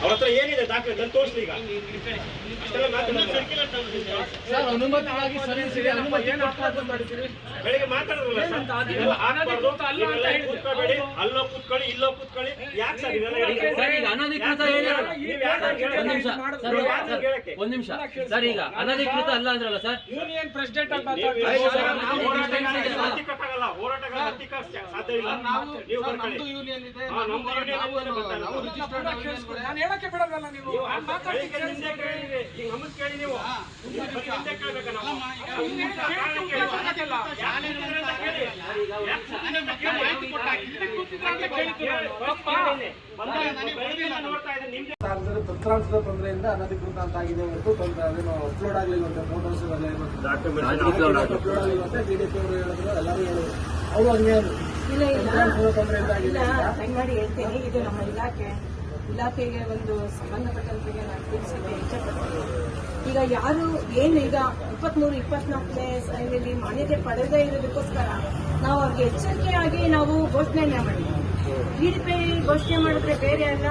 ಅವ್ರ ಹತ್ರ ಏನಿದೆ ದಾಖಲೆ ನಾನು ತೋರಿಸ್ಲಿ ಈಗ. ಬೆಳಿಗ್ಗೆ ಕೂತ್ಕೋಬೇಡಿ ಅಲ್ಲೋ ಕೂತ್ಕೊಳ್ಳಿ ಇಲ್ಲೋ ಕೂತ್ಕೊಳ್ಳಿ. ಯಾಕೆ ಸರ್ ಇದೆಲ್ಲ ಸರ್ ಈಗ ಅನಧಿಕೃತ ಯಾಕೆ ನೀವು ಯಾಕೆ ಹಂಗೆ ಒಂದ್ ನಿಮಿಷ. ಸರ್ ಈಗ ಅನಧಿಕೃತ ಅಲ್ಲ ಅಂದ್ರಲ್ಲ ಸರ್. ಯೂನಿಯನ್ ಪ್ರೆಸಿಡೆಂಟ್ ಆಗಿ ನಾವು ಬರ್ಕೊಳ್ಳಿ. ನಾನು ಹೇಳಕ್ಕೆ ನೀವು. ಕೇಳಿದ್ರಿ. ಈಗ ಕೇಳಿ. ನೀವು. ನಾವು? ಅಂತ ಅಂತ. ಅಂತ ತಂತ್ರಾಂಶದ ತೊಂದರೆಯಿಂದ ಅನಧಿಕೃತ ಅಂತ ಆಗಿದೆ ಹೊರತು ತೊಂದರೆ ಅದೇನು ಅಪ್ಲೋಡ್ ಆಗ್ಲಿಲ್ಲ ಫೋಟೋಸ್ ಎಲ್ಲ ಅಪ್ಲೋಡ್ ಆಗಲಿಲ್ಲ. ಅಂತ ಪಿ ಅವರು ಹೇಳಿದ್ರು. ಎಲ್ಲರೂ ಹೇಳಿದ್ರು. ಅವರು ಹಂಗೆ ಇಲ್ಲ ಇಲ್ಲ. ಹೆಂಗ್ ಮಾಡಿ ಹೇಳ್ತೀನಿ. ಇದು ನಮ್ಮ ಇಲಾಖೆ ಇಲಾಖೆಗೆ ಒಂದು ಸಂಬಂಧಪಟ್ಟಂತೆ ನಾನು ತಿಳಿಸಲಿಕ್ಕೆ ಇಷ್ಟಪಡ್ತೀನಿ ಈಗ ಯಾರು ಏನು ಈಗ ಇಪ್ಪತ್ಮೂರು ಇಪ್ಪತ್ನಾಲ್ಕನೇ ಸಾಲಿನಲ್ಲಿ ಮಾನ್ಯತೆ ಪಡೆದೇ ಇರೋದಕ್ಕೋಸ್ಕರ ನಾವು ಅವ್ರಿಗೆ ಎಚ್ಚರಿಕೆಯಾಗಿ ನಾವು ಘೋಷಣೆಯನ್ನ ಮಾಡಿದ್ವಿ. ಡಿಡಿಪಿ ಘೋಷಣೆ ಮಾಡಿದ್ರೆ ಬೇರೆ ಅಲ್ಲ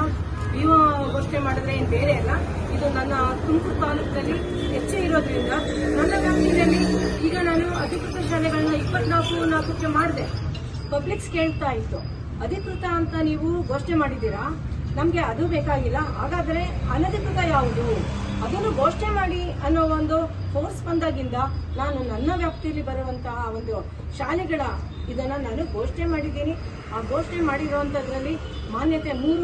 ವಿವೋ ಘೋಷಣೆ ಮಾಡಿದ್ರೆ ಏನು ಬೇರೆ ಅಲ್ಲ. ಇದು ನನ್ನ ತುಮಕೂರು ತಾಲೂಕಿನಲ್ಲಿ ಹೆಚ್ಚೇ ಇರೋದ್ರಿಂದ ನನ್ನ ವ್ಯಾಪ್ತಿಯಲ್ಲಿ ಈಗ ನಾನು ಅಧಿಕೃತ ಶಾಲೆಗಳನ್ನ ಇಪ್ಪತ್ನಾಲ್ಕು ನಾಲ್ಕಕ್ಕೆ ಮಾಡಿದೆ. ಪಬ್ಲಿಕ್ಸ್ ಕೇಳ್ತಾ ಇತ್ತು. ಅಧಿಕೃತ ಅಂತ ನೀವು ಘೋಷಣೆ ಮಾಡಿದ್ದೀರಾ? ನಮಗೆ ಅದು ಬೇಕಾಗಿಲ್ಲ. ಹಾಗಾದ್ರೆ ಅನಧಿಕೃತ ಯಾವುದು? ಅದನ್ನು ಘೋಷಣೆ ಮಾಡಿ ಅನ್ನೋ ಒಂದು ಫೋರ್ಸ್ ಬಂದಾಗಿಂದ ನಾನು ನನ್ನ ವ್ಯಾಪ್ತಿಯಲ್ಲಿ ಬರುವಂತಹ ಒಂದು ಶಾಲೆಗಳ ಇದನ್ನ ನಾನು ಘೋಷಣೆ ಮಾಡಿದ್ದೀನಿ. ಆ ಘೋಷಣೆ ಮಾಡಿರುವಂತದ್ರಲ್ಲಿ ಮಾನ್ಯತೆ ಮೂರು